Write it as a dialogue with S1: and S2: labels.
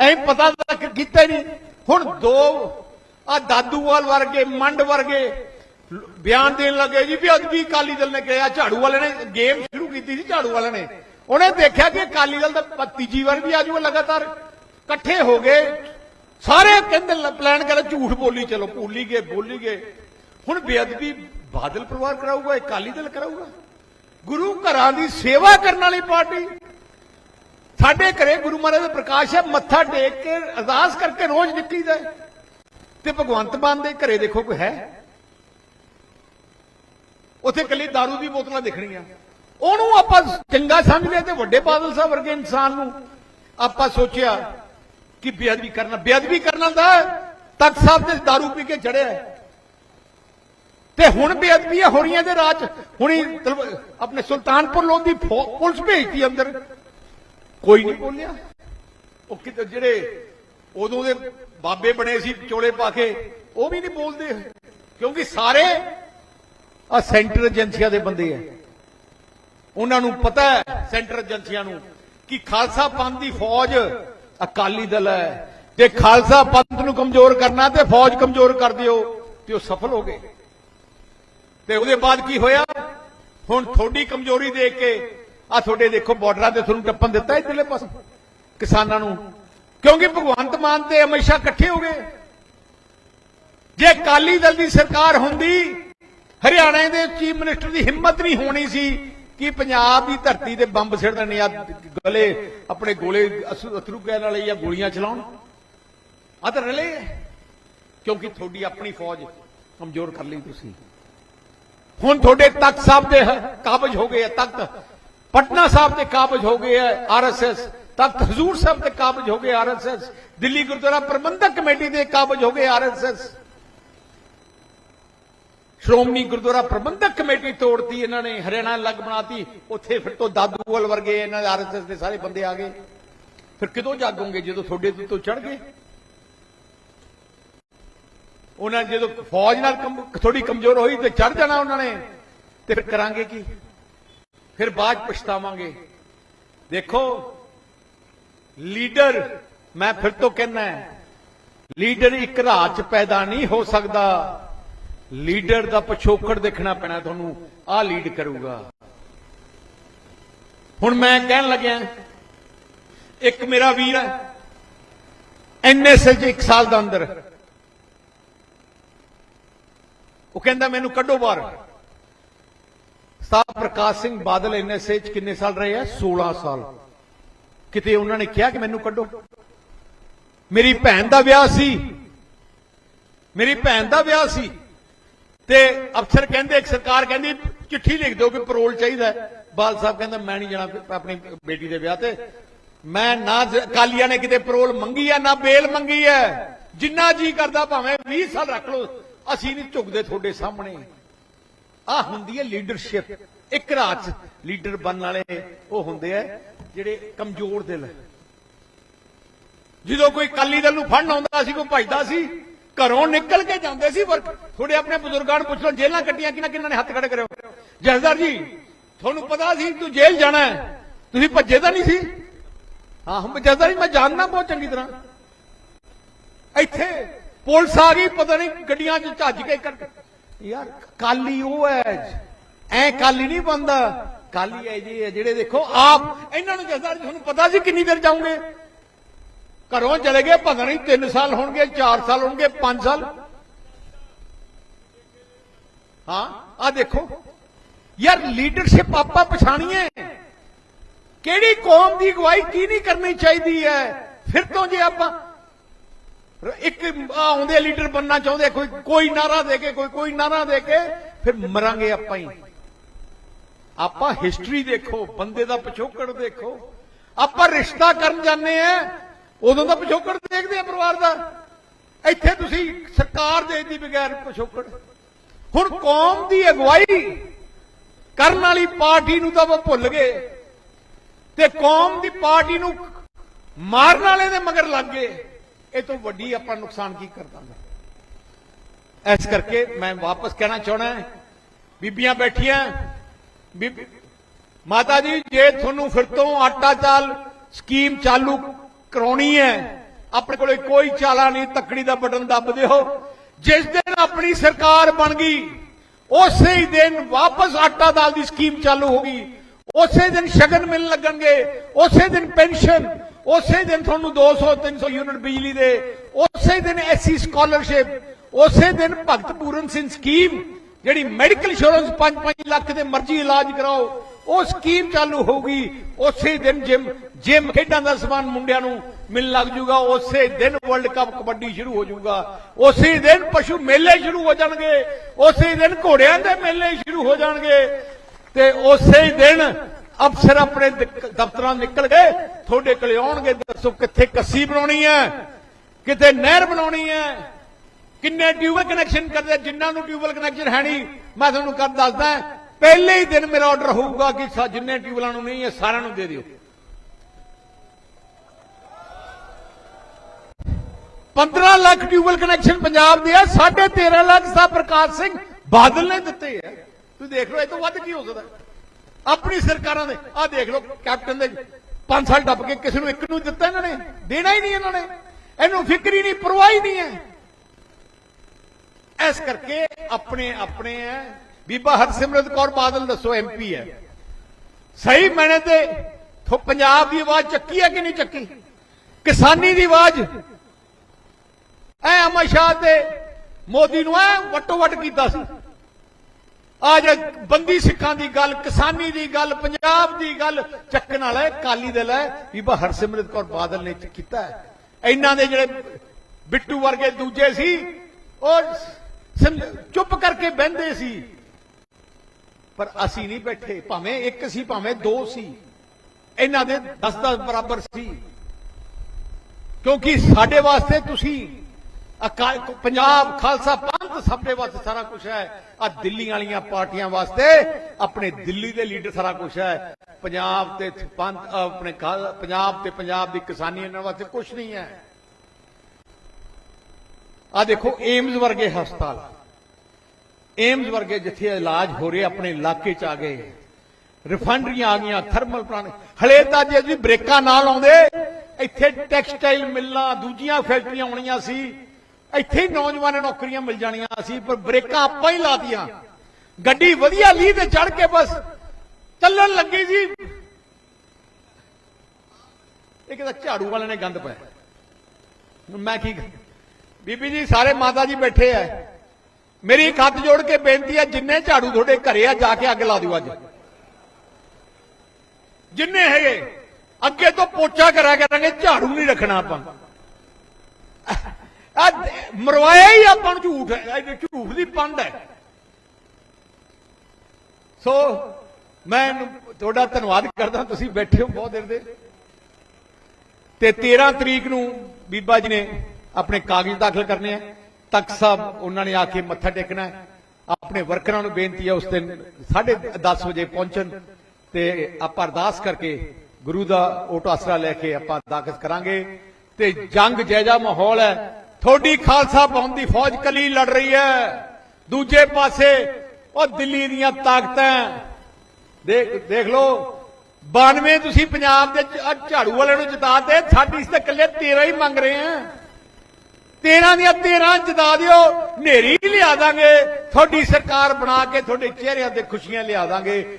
S1: ਐਂ ਪਤਾ ਤੱਕ ਕੀਤਾ ਹੀ ਨਹੀਂ। ਹੁਣ ਦੋ ਆ ਦਾਦੂਵਾਲ ਵਰਗੇ, ਮੰਡ ਵਰਗੇ ਬਿਆਨ ਦੇਣ ਲੱਗੇ ਜੀ ਵੀ ਅੱਜ ਵੀ ਅਕਾਲੀ ਦਲ ਨੇ ਕਿਹਾ, ਝਾੜੂ ਵਾਲੇ ਨੇ ਗੇਮ ਸ਼ੁਰੂ ਕੀਤੀ ਸੀ ਝਾੜੂ ਵਾਲੇ ਨੇ। ਉਹਨੇ ਦੇਖਿਆ ਕਿ ਅਕਾਲੀ ਦਲ ਦਾ ਤੀਜੀ ਵਾਰ ਵੀ ਆਜੂਗਾ ਲਗਾਤਾਰ ਇਕੱਠੇ ਹੋ ਗਏ। ਸਾਰੇ ਕਹਿੰਦੇ ਲ- ਪਲਾਨ ਕਰ, ਝੂਠ ਬੋਲੀ ਚਲੋ, ਭੁੱਲੀ ਗਏ, ਬੋਲੀ ਗਏ। ਹੁਣ ਬੇਅਦਬੀ ਬਾਦਲ ਪਰਿਵਾਰ ਕਰਾਊਗਾ, ਅਕਾਲੀ ਦਲ ਕਰਾਊਗਾ? ਗੁਰੂ ਘਰਾਂ ਦੀ ਸੇਵਾ ਕਰਨ ਵਾਲੀ ਪਾਰਟੀ ਸਾਡੇ ਘਰੇ ਗੁਰੂ ਮਹਾਰਾਜ ਦਾ ਪ੍ਰਕਾਸ਼ ਹੈ ਮੱਥਾ ਟੇਕ ਕੇ ਅਰਦਾਸ ਕਰਕੇ ਰੋਜ਼ ਨਿਕਲੀਦਾ ਹੈ। ਤੇ ਭਗਵੰਤ ਮਾਨ ਦੇ ਘਰੇ ਦੇਖੋ ਕੋਈ ਹੈ ਉੱਥੇ ਕੱਲੀ दारू ਦੀ ਬੋਤਲਾਂ ਦਿਖਣੀਆਂ ਉਹਨੂੰ ਆਪਾਂ ਚੰਗਾ ਸਮਝਦੇ ਤੇ ਵੱਡੇ ਬਾਦਲ ਸਾਹਿਬ ਵਰਗੇ ਇਨਸਾਨ ਨੂੰ ਆਪਾਂ ਸੋਚਿਆ ਕਿ ਬੇਅਦਬੀ ਕਰਨਾ ਬੇਅਦਬੀ ਕਰਨ ਦਾ ਤਖਤ ਸਾਹਿਬ ਤੇ दारू ਪੀ ਕੇ ਚੜਿਆ ਹੈ। ਤੇ ਹੁਣ ਬੇਅਦਬੀਆਂ ਹੋ ਰਹੀਆਂ ਦੇ ਰਾਜ ਹੁਣੀ ਤਲਵ- ਆਪਣੇ ਸੁਲਤਾਨਪੁਰ ਲੋਧੀ ਫੌ- ਪੁਲਿਸ ਭੇਜਤੀ ਅੰਦਰ ਕੋਈ ਨਹੀਂ। ਬੋਲਿਆ? ਉਹ ਕਿਤੇ ਜਿਹੜੇ ਉਦੋਂ ਦੇ ਬਾਬੇ ਬਣੇ ਸੀ, ਚੋਲੇ ਪਾ ਕੇ, ਉਹ ਵੀ ਨਹੀਂ ਬੋਲਦੇ। ਕਿਉਂਕਿ ਸਾਰੇ ਆ ਸੈਂਟਰ ਏਜੰਸੀਆਂ ਦੇ ਬੰਦੇ ਆ। ਉਹਨਾਂ ਨੂੰ ਪਤਾ ਹੈ ਸੈਂਟਰ ਏਜੰਸੀਆਂ ਨੂੰ ਕਿ ਖਾਲਸਾ ਪੰਥ ਦੀ ਫੌਜ ਅਕਾਲੀ ਦਲ ਹੈ। ਤੇ ਖਾਲਸਾ ਪੰਥ ਨੂੰ ਕਮਜ਼ੋਰ ਕਰਨਾ ਤੇ ਫੌਜ ਕਮਜ਼ੋਰ ਕਰ ਦਿਓ, ਤੇ ਉਹ ਸਫਲ ਹੋ ਗਏ। ਤੇ ਉਹਦੇ ਬਾਅਦ ਕੀ ਹੋਇਆ? ਹੁਣ ਥੋੜੀ ਕਮਜ਼ੋਰੀ ਦੇਖ ਕੇ ਆ ਤੁਹਾਡੇ ਦੇਖੋ ਬਾਰਡਰਾਂ ਤੇ ਤੁਹਾਨੂੰ ਟੱਪਣ ਦਿੱਤਾ ਇਧਰਲੇ ਪਾਸੇ। ਕਿਸਾਨਾਂ ਨੂੰ। ਕਿਉਂਕਿ ਭਗਵੰਤ ਮਾਨ ਤੇ ਹਮੇਸ਼ਾ ਇਕੱਠੇ ਹੋ ਗਏ। ਜੇ ਅਕਾਲੀ ਦਲ ਦੀ ਸਰਕਾਰ ਹੁੰਦੀ, ਹਰਿਆਣਾ ਦੇ ਚੀਫ ਮਿਨਿਸਟਰ ਦੀ ਹਿੰਮਤ ਨਹੀਂ ਹੋਣੀ ਸੀ ਕਿ ਪੰਜਾਬ ਦੀ ਧਰਤੀ ਤੇ ਬੰਬ ਸਿੱਟ ਦੇਣੇ ਆ ਗਲੇ ਆਪਣੇ ਗੋਲੇ ਅਥਰੂ ਕਹਿਣ ਵਾਲੇ ਜਾਂ ਗੋਲੀਆਂ ਚਲਾਉਣ। ਆ ਤਾਂ ਰਲੇ ਕਿਉਂਕਿ ਤੁਹਾਡੀ ਆਪਣੀ ਫੌਜ ਕਮਜ਼ੋਰ ਕਰ ਲਈ ਤੁਸੀਂ। ਹੁਣ ਤੁਹਾਡੇ ਤਖਤ ਸਾਹਿਬ ਦੇ ਕਾਬਜ ਹੋ ਗਏ ਤਖਤ। ਪਟਨਾ ਸਾਹਿਬ ਤੇ ਕਾਬਜ ਹੋ ਗਏ ਆ ਆਰਐਸਐਸ ਤਖਤ ਹਜ਼ੂਰ ਸਾਹਿਬ ਤੇ ਕਾਬਜ ਹੋ ਗਏ ਆਰਐਸਐਸ ਦਿੱਲੀ ਗੁਰਦੁਆਰਾ ਪ੍ਰਬੰਧਕ ਕਮੇਟੀ ਦੇ ਕਾਬਜ ਹੋ ਗਏ ਆਰਐਸਐਸ ਸ਼੍ਰੋਮਣੀ ਗੁਰਦੁਆਰਾ ਪ੍ਰਬੰਧਕ ਕਮੇਟੀ ਤੋੜਤੀ ਇਹਨਾਂ ਨੇ ਹਰਿਆਣਾ ਅਲੱਗ ਬਣਾਤੀ ਉੱਥੇ ਫਿਰ ਤੋਂ ਦਾਦੂਵਾਲ ਵਰਗੇ ਇਹਨਾਂ ਦੇ ਆਰਐਸਐਸ ਦੇ ਸਾਰੇ ਬੰਦੇ ਆ ਗਏ ਫਿਰ ਕਿਦੋਂ ਜਾਗੋਗੇ ਜਦੋਂ ਤੁਹਾਡੇ ਤੋਂ ਚੜ ਗਏ ਉਹਨਾਂ ਜਦੋਂ ਫੌਜ ਨਾਲ ਕਮ- ਥੋੜੀ ਕਮਜ਼ੋਰ ਹੋਈ ਤੇ ਚੜ ਜਾਣਾ ਉਹਨਾਂ ਨੇ ਤੇ ਫਿਰ ਕਰਾਂਗੇ ਕੀ ਫਿਰ ਬਾਅਦ 'ਚ ਪਛਤਾਵਾਂਗੇ। ਦੇਖੋ, ਲੀਡਰ, ਮੈਂ ਫਿਰ ਤੋਂ ਕਹਿਣਾ ਲੀਡਰ ਇੱਕ ਰਾਤ 'ਚ ਪੈਦਾ ਨਹੀਂ ਹੋ ਸਕਦਾ। ਲੀਡਰ ਦਾ ਪਿਛੋਕੜ ਦੇਖਣਾ ਪੈਣਾ ਤੁਹਾਨੂੰ, ਆਹ ਲੀਡ ਕਰੂਗਾ। ਹੁਣ ਮੈਂ ਕਹਿਣ ਲੱਗਿਆ, ਇੱਕ ਮੇਰਾ ਵੀਰ ਹੈ ਐਨਐਸਐਲ 'ਚ ਇੱਕ ਸਾਲ ਦਾ ਅੰਦਰ। ਉਹ ਕਹਿੰਦਾ, ਮੈਨੂੰ ਕੱਢੋ ਬਾਹਰ। ਤਾਂ ਪ੍ਰਕਾਸ਼ ਸਿੰਘ ਬਾਦਲ ਐਨਐਸਏ ਚ ਕਿੰਨੇ ਸਾਲ ਰਹੇ ਆ? 16 ਸਾਲ। ਕਿਤੇ ਉਹਨਾਂ ਨੇ ਕਿਹਾ ਕਿ ਮੈਨੂੰ ਕੱਢੋ? ਮੇਰੀ ਭੈਣ ਦਾ ਵਿਆਹ ਸੀ। ਮੇਰੀ ਭੈਣ ਦਾ ਵਿਆਹ ਸੀ। ਤੇ ਅਫਸਰ ਕਹਿੰਦੇ, ਇੱਕ ਸਰਕਾਰ ਕਹਿੰਦੀ, ਚਿੱਠੀ ਲਿਖ ਦਿਓ ਕਿ ਪਰੋਲ ਚਾਹੀਦਾ ਬਾਲ ਸਾਹਿਬ ਕਹਿੰਦਾ, ਮੈਂ ਨਹੀਂ ਜਾਣਾ ਆਪਣੀ ਬੇਟੀ ਦੇ ਵਿਆਹ ਤੇ। ਮੈਂ ਨਾ ਜ- ਅਕਾਲੀਆਂ ਨੇ ਕਿਤੇ ਪਰੋਲ ਮੰਗੀ ਆ, ਨਾ ਬੇਲ ਮੰਗੀ ਹੈ। ਜਿੰਨਾ ਜੀ ਕਰਦਾ, ਭਾਵੇਂ 20 ਸਾਲ ਰੱਖ ਲਓ। ਅਸੀਂ ਨਹੀਂ ਝੁਕਦੇ ਤੁਹਾਡੇ ਸਾਹਮਣੇ। ਆ ਹੁੰਦੀ ਹੈ ਲੀਡਰਸ਼ਿਪ ਇੱਕ ਰਾਤ ਲੀਡਰ ਬਣਨ ਵਾਲੇ ਉਹ ਹੁੰਦੇ ਆ ਜਿਹੜੇ ਕਮਜ਼ੋਰ ਦਿਲ। ਜਦੋਂ ਕੋਈ ਕਾਲੀ ਦਲ ਨੂੰ ਫੜਨ ਆਉਂਦਾ ਸੀ, ਕੋਈ ਭਜਦਾ ਸੀ, ਘਰੋਂ ਨਿਕਲ ਕੇ ਜਾਂਦੇ ਸੀ, ਪਰ ਥੋੜੇ ਆਪਣੇ ਬਜ਼ੁਰਗਾਂ ਨੂੰ ਪੁੱਛ ਲਓ ਜੇਲਾਂ ਕੱਟੀਆਂ, ਕਿਹਨਾਂ ਕਿਹਨਾਂ ਨੇ ਹੱਥ ਖੜੇ ਕਰਿਓ ਜਸਦਰ ਜੀ, ਤੁਹਾਨੂੰ ਪਤਾ ਸੀ ਤੂੰ ਜੇਲ੍ਹ ਜਾਣਾ ਤੁਸੀਂ ਭੱਜੇ ਤਾਂ ਨਹੀਂ ਸੀ? ਹਾਂ ਹੁਣ ਜਸਦਰ ਜੀ, ਮੈਂ ਜਾਣਦਾ ਬਹੁਤ ਚੰਗੀ ਤਰ੍ਹਾਂ। ਇੱਥੇ ਪੁਲਿਸ ਆ ਗਈ, ਪਤਾ ਨਹੀਂ ਗੱਡੀਆਂ 'ਚ ਝੱਜ ਕੇ ਯਾਰ, ਕਾਲੀ ਉਹ ਹੈ ਐ ਕਾਲੀ ਨਹੀਂ ਬੰਦਾ। ਕਾਲੀ ਹੈ ਜੀ ਜਿਹੜੇ ਦੇਖੋ, ਆਪ ਇਹਨਾਂ ਨੂੰ ਜਸਦਾਰ ਜੀ ਤੁਹਾਨੂੰ ਪਤਾ ਸੀ ਕਿੰਨੀ ਦੇਰ ਜਾਓਗੇ? ਘਰੋਂ ਚਲੇ ਗਏ, ਪਤਾ ਨਹੀਂ 3 ਸਾਲ ਹੋਣਗੇ 4 ਸਾਲ ਹੋਣਗੇ 5 ਸਾਲ। ਹਾਂ ਆ ਦੇਖੋ। ਯਾਰ ਲੀਡਰਸ਼ਿਪ ਆਪਾਂ ਪਛਾਣੀਏ ਕਿਹੜੀ ਕੌਮ ਦੀ ਅਗਵਾਈ ਕੀ ਨਹੀਂ ਕਰਨੀ ਚਾਹੀਦੀ ਹੈ? ਫਿਰ ਤੋਂ ਜੇ ਆਪਾਂ ਇੱਕ ਆਉਂਦੇ ਲੀਡਰ ਬੰਨਾ ਚਾਹੁੰਦੇ ਕੋਈ ਕੋਈ ਨਾਰਾ ਦੇ ਕੇ, ਕੋਈ ਕੋਈ ਨਾਰਾ ਦੇ ਕੇ, ਫਿਰ ਮਰਾਂਗੇ ਆਪਾਂ ਹੀ। ਆਪਾਂ ਹਿਸਟਰੀ ਦੇਖੋ, ਬੰਦੇ ਦਾ ਪਿਛੋਕੜ ਦੇਖੋ। ਆਪਾਂ ਰਿਸ਼ਤਾ ਕਰਨ ਜਾਂਦੇ ਆ, ਉਦੋਂ ਦਾ ਪਿਛੋਕੜ ਦੇਖਦੇ ਆ ਪਰਿਵਾਰ ਦਾ। ਇੱਥੇ ਤੁਸੀਂ ਸਰਕਾਰ ਦੇ ਦੀ ਬਗੈਰ ਪਿਛੋਕੜ। ਹੁਣ ਕੌਮ ਦੀ ਅਗਵਾਈ ਕਰਨ ਵਾਲੀ ਪਾਰਟੀ ਨੂੰ ਤਾਂ ਉਹ ਭੁੱਲ ਗਏ। ਤੇ ਕੌਮ ਦੀ ਪਾਰਟੀ ਨੂੰ ਮਾਰਨ ਵਾਲੇ ਦੇ ਮਗਰ ਲੱਗ ਗਏ। ਇਹ ਤੋਂ ਵੱਡੀ ਆਪਾਂ ਨੁਕਸਾਨ ਕੀ ਕਰ ਦਾਂਗੇ? ਇਸ ਕਰਕੇ ਮੈਂ ਵਾਪਸ ਕਹਿਣਾ ਚਾਹਣਾ ਬੀਬੀਆਂ ਬੈਠੀਆਂ ਮਾਤਾ ਜੀ, ਜੇ ਤੁਹਾਨੂੰ ਫਿਰ ਤੋਂ ਆਟਾ ਚਾਲ ਸਕੀਮ ਚਾਲੂ ਕਰਾਉਣੀ ਹੈ, ਆਪਣੇ ਕੋਲੇ ਕੋਈ ਚਾਲਾ ਨਹੀਂ, ਤੱਕੜੀ ਦਾ ਬਟਨ ਦੱਬ ਦਿਓ। ਜਿਸ ਦਿਨ ਆਪਣੀ ਸਰਕਾਰ ਬਣ ਗਈ, ਉਸੇ ਹੀ ਦਿਨ ਵਾਪਸ ਆਟਾ ਦਾਲ ਦੀ ਸਕੀਮ ਚਾਲੂ ਹੋ ਗਈ। ਉਸੇ ਦਿਨ ਸ਼ਗਨ ਮਿਲਣ ਲੱਗਣਗੇ, ਉਸੇ ਦਿਨ ਪੈਨਸ਼ਨ ਉਸੇ ਦਿਨ ਤੁਹਾਨੂੰ 200 300 ਯੂਨਿਟ ਬਿਜਲੀ ਦੇ, ਉਸੇ ਦਿਨ ਐਸਸੀ ਸਕਾਲਰਸ਼ਿਪ ਉਸੇ ਦਿਨ ਭਗਤ ਪੂਰਨ ਸਿੰਘ ਸਕੀਮ ਜਿਹੜੀ ਮੈਡੀਕਲ ਇੰਸ਼ੋਰੈਂਸ 5-5 ਲੱਖ ਦੇ ਮਰਜ਼ੀ ਇਲਾਜ ਕਰਾਓ, ਉਹ ਸਕੀਮ ਚਾਲੂ ਹੋਊਗੀ, ਉਸੇ ਦਿਨ ਜਿਮ ਜਿਮ ਖੇਡਾਂ ਦਾ ਸਮਾਨ ਮੁੰਡਿਆਂ ਨੂੰ ਮਿਲਣ ਲੱਗ ਜੂਗਾ ਉਸੇ ਦਿਨ ਵਰਲਡ ਕੱਪ ਕਬੱਡੀ ਸ਼ੁਰੂ ਹੋ ਜਾਊਗਾ, ਉਸੇ ਦਿਨ ਪਸ਼ੂ ਮੇਲੇ ਸ਼ੁਰੂ ਹੋ ਜਾਣਗੇ, ਉਸੇ ਦਿਨ ਘੋੜਿਆਂ ਦੇ ਮੇਲੇ ਸ਼ੁਰੂ ਹੋ ਜਾਣਗੇ, ਤੇ ਉਸੇ ਦਿਨ ਅਫਸਰ ਆਪਣੇ ਦਫ਼ਤਰਾਂ ਨਿਕਲ ਗਏ, ਤੁਹਾਡੇ ਕੋਲੇ ਆਉਣਗੇ, ਦੱਸੋ ਕਿੱਥੇ ਕੱਸੀ ਬਣਾਉਣੀ ਹੈ, ਕਿੱਥੇ ਨਹਿਰ ਬਣਾਉਣੀ ਹੈ, ਕਿੰਨੇ ਟਿਊਬਲ ਕਨੈਕਸ਼ਨ ਕਰਦੇ ਆ? ਜਿਨ੍ਹਾਂ ਨੂੰ ਟਿਊਬਲ ਕਨੈਕਸ਼ਨ ਹੈ ਨਹੀਂ, ਮੈਂ ਤੁਹਾਨੂੰ ਕਰ ਦੱਸਦਾ, ਪਹਿਲੇ ਹੀ ਦਿਨ ਮੇਰਾ ਆਰਡਰ ਹੋਊਗਾ ਕਿ ਜਿੰਨੇ ਟਿਊਬਲਾਂ ਨੂੰ ਨਹੀਂ ਹੈ, ਸਾਰਿਆਂ ਨੂੰ ਦੇ ਦਿਓ 15 ਲੱਖ ਟਿਊਬਲ ਕਨੈਕਸ਼ਨ ਪੰਜਾਬ ਦੇ ਆ 13.5 ਲੱਖ ਸਾਹਿਬ ਪ੍ਰਕਾਸ਼ ਸਿੰਘ ਬਾਦਲ ਨੇ ਦਿੱਤੇ ਆ ਤੁਸੀਂ ਦੇਖ ਲਓ, ਇਹ ਤੋਂ ਵੱਧ ਕੀ ਹੋ ਸਕਦਾ ਆਪਣੀ ਸਰਕਾਰਾਂ ਦੇ। ਆਹ ਦੇਖ ਲਓ, ਕੈਪਟਨ ਦੇ 5 ਸਾਲ ਟੱਪ ਕੇ ਕਿਸੇ ਨੂੰ ਇੱਕ ਨੂੰ ਦਿੱਤਾ ਇਹਨਾਂ ਨੇ। ਦੇਣਾ ਹੀ ਨਹੀਂ ਇਹਨਾਂ ਨੇ। ਇਹਨੂੰ ਫਿਕਰ ਹੀ ਨਹੀਂ, ਪਰਵਾਹ ਹੀ ਨਹੀਂ ਹੈ। ਇਸ ਕਰਕੇ ਆਪਣੇ ਆਪਣੇ ਹੈ। ਬੀਬਾ ਹਰਸਿਮਰਤ ਕੌਰ ਬਾਦਲ ਦੱਸੋ ਐਮਪੀ ਹੈ। ਸਹੀ ਮੈਨੇ ਤੇ ਥੋ- ਪੰਜਾਬ ਦੀ ਆਵਾਜ਼ ਚੱਕੀ ਹੈ ਕਿ ਨਹੀਂ ਚੱਕੀ? ਕਿਸਾਨੀ ਦੀ ਆਵਾਜ਼। ਐ ਅਮਰ ਸ਼ਾਹ ਤੇ ਮੋਦੀ ਨੂੰ ਐ ਵਟੋ ਵਟ ਕੀਤਾ ਸੀ। ਅੱਜ ਬੰਦੀ ਸਿੱਖਾਂ ਦੀ ਗੱਲ, ਕਿਸਾਨੀ ਦੀ ਗੱਲ, ਪੰਜਾਬ ਦੀ ਗੱਲ ਚੱਕਣ ਵਾਲਾ ਹੈ ਕਾਲੀ ਦਲ ਹੈ, ਬੀਬਾ ਹਰਸਿਮਰਤ ਕੌਰ ਬਾਦਲ ਨੇ ਕੀਤਾ ਹੈ। ਇਹਨਾਂ ਦੇ ਜਿਹੜੇ ਬਿੱਟੂ ਵਰਗੇ ਦੂਜੇ ਸੀ, ਉਹ ਚੁੱਪ ਕਰਕੇ ਬਹਿੰਦੇ ਸੀ। ਪਰ ਅਸੀਂ ਨਹੀਂ ਬੈਠੇ, ਭਾਵੇਂ ਇੱਕ ਸੀ, ਭਾਵੇਂ ਦੋ ਸੀ। ਇਹਨਾਂ ਦੇ 10-10 ਬਰਾਬਰ ਸੀ। ਕਿਉਂਕਿ ਸਾਡੇ ਵਾਸਤੇ ਤੁਸੀਂ ਅਕਾਲ ਪੰਜਾਬ ਖਾਲਸਾ ਪੰਥ ਸਾਡੇ ਵਾਸਤੇ ਸਾਰਾ ਕੁਝ ਹੈ। ਆ ਦਿੱਲੀ ਵਾਲੀਆਂ ਪਾਰਟੀਆਂ ਵਾਸਤੇ ਆਪਣੇ ਦਿੱਲੀ ਦੇ ਲੀਡਰ ਸਾਰਾ ਕੁਝ ਹੈ। ਪੰਜਾਬ ਤੇ ਪੰਥ ਆਪਣੇ ਪੰਜਾਬ ਤੇ ਪੰਜਾਬ ਦੀ ਕਿਸਾਨੀ ਇਹਨਾਂ ਵਾਸਤੇ ਕੁਝ ਨਹੀਂ ਹੈ। ਆ ਦੇਖੋ, ਏਮਜ਼ ਵਰਗੇ ਹਸਪਤਾਲ। ਏਮਜ਼ ਵਰਗੇ ਜਿੱਥੇ ਇਲਾਜ ਹੋ ਰਿਹਾ, ਆਪਣੇ ਇਲਾਕੇ ਚ ਆ ਗਏ। ਰਿਫਾਈਨਰੀਆਂ ਆ ਗਈਆਂ, ਥਰਮਲ ਪਲਾਂਟ। ਹਲੇ ਤਾਂ ਜੇ ਅਸੀਂ ਬ੍ਰੇਕਾਂ ਨਾਲ ਲਾਉਂਦੇ, ਇੱਥੇ ਟੈਕਸਟਾਈਲ ਮਿਲਾਂ ਦੂਜੀਆਂ ਫੈਕਟਰੀਆਂ ਆਉਣੀਆਂ ਸੀ। ਇੱਥੇ ਹੀ ਨੌਜਵਾਨਾਂ ਨੌਕਰੀਆਂ ਮਿਲ ਜਾਣੀਆਂ ਅਸੀਂ, ਪਰ ਬ੍ਰੇਕਾਂ ਆਪਾਂ ਹੀ ਲਾਤੀਆਂ ਗੱਡੀ ਵਧੀਆ ਲੀਹ ਤੇ ਚੜ ਕੇ ਬਸ ਚੱਲਣ ਲੱਗੀ ਸੀ। ਇਹ ਕਿਹਦਾ ਝਾੜੂ ਵਾਲੇ ਨੇ ਗੰਦ ਪਾਇਆ। ਮੈਂ ਕੀ ਬੀਬੀ ਜੀ, ਸਾਰੇ ਮਾਤਾ ਜੀ ਬੈਠੇ ਆ। ਮੇਰੀ ਇੱਕ ਹੱਥ ਜੋੜ ਕੇ ਬੇਨਤੀ ਹੈ ਜਿੰਨੇ ਝਾੜੂ ਤੁਹਾਡੇ ਘਰੇ ਆ, ਜਾ ਕੇ ਅੱਗ ਲਾ ਦਿਓ ਅੱਜ। ਜਿੰਨੇ ਹੈਗੇ, ਅੱਗੇ ਤੋਂ ਪੋਚਾ ਕਰਿਆ ਕਰਾਂਗੇ, ਝਾੜੂ ਨਹੀਂ ਰੱਖਣਾ ਆਪਾਂ। ਆ ਮਰਵਾਇਆ ਹੀ ਆਪਾਂ ਨੂੰ ਝੂਠ ਹੈ ਝੂਠ ਦੀ ਪੰਡ ਹੈ। ਸੋ, ਮੈਂ ਤੁਹਾਡਾ ਧੰਨਵਾਦ ਕਰਦਾ, ਤੁਸੀਂ ਬੈਠੇ ਹੋ ਬਹੁਤ ਦੇਰ ਦੇ। ਤੇ 13 ਤਰੀਕ ਨੂੰ ਬੀਬਾ ਜੀ ਨੇ ਆਪਣੇ ਕਾਗਜ਼ ਦਾਖਲ ਕਰਨੇ ਆ। ਤਖਤ ਸਾਹਿਬ, ਉਹਨਾਂ ਨੇ ਆ ਕੇ ਮੱਥਾ ਟੇਕਣਾ ਹੈ। ਆਪਣੇ ਵਰਕਰਾਂ ਨੂੰ ਬੇਨਤੀ ਹੈ ਉਸ ਦਿਨ 10:30 ਵਜੇ ਪਹੁੰਚਣ ਤੇ ਆਪਾਂ ਅਰਦਾਸ ਕਰਕੇ ਗੁਰੂ ਦਾ ਓਟ ਆਸਰਾ ਲੈ ਕੇ ਆਪਾਂ ਦਾਖਲ ਕਰਾਂਗੇ। ਤੇ ਜੰਗ, ਜੈਜਾ ਮਾਹੌਲ ਹੈ। ਤੁਹਾਡੀ ਖਾਲਸਾ ਪੰਥ ਦੀ ਫੌਜ ਕਲੀ ਲੜ ਰਹੀ ਹੈ। ਦੂਜੇ ਪਾਸੇ ਉਹ ਦਿੱਲੀ ਦੀਆਂ ਤਾਕਤਾਂ। ਦੇਖ ਦੇਖ ਲਓ 92 ਤੁਸੀਂ ਪੰਜਾਬ ਦੇ ਝਾੜੂ ਵਾਲਿਆਂ ਨੂੰ ਜਿਤਾਤੇ ਸਾਡੀ ਤਾਂ ਇਕੱਲੇ 13 ਹੀ ਮੰਗ ਰਹੇ ਆ 13 ਦੀਆਂ 13 ਜਿਤਾ ਦਿਓ ਨੇਰੀ ਲਿਆ ਦਾਂਗੇ, ਤੁਹਾਡੀ ਸਰਕਾਰ ਬਣਾ ਕੇ ਤੁਹਾਡੇ ਚਿਹਰਿਆਂ ਤੇ ਖੁਸ਼ੀਆਂ ਲਿਆ ਦਾਂਗੇ।